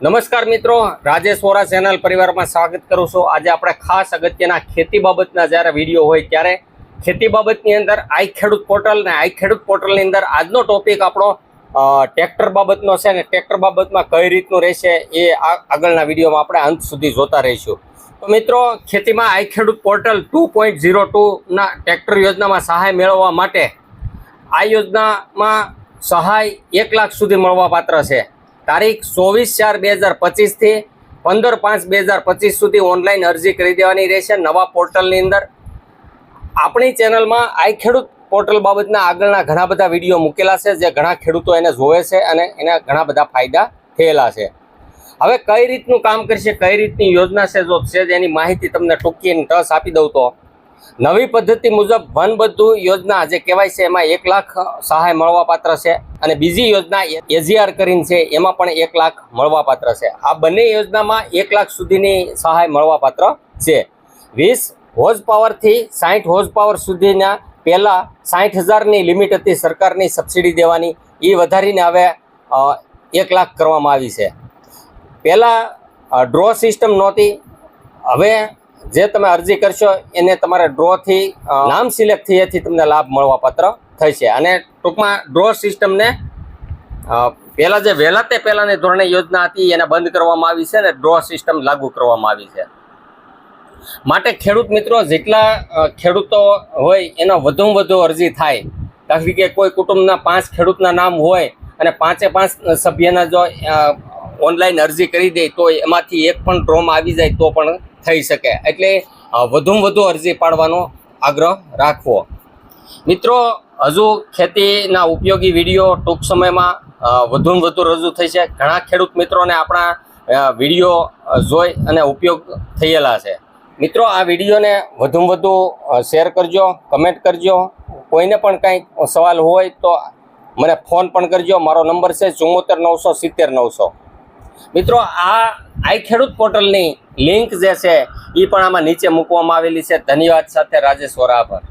નમસ્કાર મિત્રો, રાજેશ વોરા ચેનલ પરિવારમાં સ્વાગત કરું છું. આજે આપણે ખાસ અગત્યના ખેતી બાબતના જ્યારે વીડિયો હોય ત્યારે ખેતી બાબતની અંદર આઈ ખેડૂત પોર્ટલ ને આઈ ખેડૂત પોર્ટલની અંદર આજનો ટોપિક આપણો ટ્રેક્ટર બાબતનો છે ને ટ્રેક્ટર બાબતમાં કઈ રીતનું રહેશે એ આગળના વિડીયોમાં આપણે અંત સુધી જોતા રહીશું. તો મિત્રો, ખેતીમાં I Khedut portal two point zero ટુના tractor યોજનામાં સહાય મેળવવા માટે આ યોજનામાં સહાય એક લાખ સુધી મળવા પાત્ર છે. તારીખ ચોવીસ ચાર બે હજાર પચીસથી પંદર પાંચ બે હજાર પચીસ સુધી ઓનલાઈન અરજી કરી દેવાની રહેશે નવા પોર્ટલની અંદર. આપણી ચેનલમાં આઈ ખેડૂત પોર્ટલ બાબતના આગળના ઘણા બધા વીડિયો મૂકેલા છે, જે ઘણા ખેડૂતો એને જોવે છે અને એના ઘણા બધા ફાયદા થયેલા છે. હવે કઈ રીતનું કામ કરશે, કઈ રીતની યોજના છે, જો છે એની માહિતી તમને ટૂંકી ટસ આપી દઉં તો. નવી પદ્ધતિ મુજબ વનબંધુ યોજના જે કહેવાય છે, એમાં એક લાખ સહાય મળવા પાત્ર છે અને બીજી યોજના એજીઆર કરીને છે, એમાં પણ એક લાખ મળવા પાત્ર છે. આ બંને યોજનામાં એક લાખ સુધીની સહાય મળવા પાત્ર છે. વીસ હોજ પાવરથી સાઠ હોજ પાવર સુધીના પહેલાં સાઠ હજારની લિમિટ હતી સરકારની સબસિડી દેવાની. એ વધારીને હવે એક લાખ કરવામાં આવી છે. પહેલાં ડ્રો સિસ્ટમ નહોતી. હવે જે તમે અરજી કરશો, એને તમારે ડ્રોથી નામ સિલેક્ટ થયેથી તમને લાભ મળવા પાત્ર થશે. અને ટૂંકમાં ડ્રો સિસ્ટમને પહેલાં જે વહેલા તે પહેલાંની ધોરણે યોજના હતી, એને બંધ કરવામાં આવી છે અને ડ્રો સિસ્ટમ લાગુ કરવામાં આવી છે. માટે ખેડૂત મિત્રો, જેટલા ખેડૂતો હોય, એનો વધુમાં વધુ અરજી થાય. કારણ કે કોઈ કુટુંબના પાંચ ખેડૂતના નામ હોય અને પાંચે પાંચ સભ્યના જો ઓનલાઈન અરજી કરી દે, તો એમાંથી એક પણ ડ્રોમાં આવી જાય, તો પણ થઈ શકે. એટલે વધુમાં વધુ અરજી પાડવાનો આગ્રહ રાખવો. મિત્રો, હજુ ખેતીના ઉપયોગી વીડિયો ટૂંક સમયમાં વધુમાં વધુ રજૂ થઈ છે. ઘણા ખેડૂત મિત્રોને આપણા વીડિયો જોઈ અને ઉપયોગ થયેલા છે. મિત્રો, આ વિડીયોને વધુમાં વધુ શેર કરજો, કમેન્ટ કરજો. કોઈને પણ કંઈક સવાલ હોય તો મને ફોન પણ કરજો. મારો નંબર છે ચુમ્મોતેર નવસો સિત્તેર નવસો. મિત્રો, આ આઈ ખેડૂત પોર્ટલની લિંક જે છે એ પણ આમાં નીચે મૂકવામાં આવેલી છે. ધન્યવાદ સાથે રાજેશ વોરા આભાર.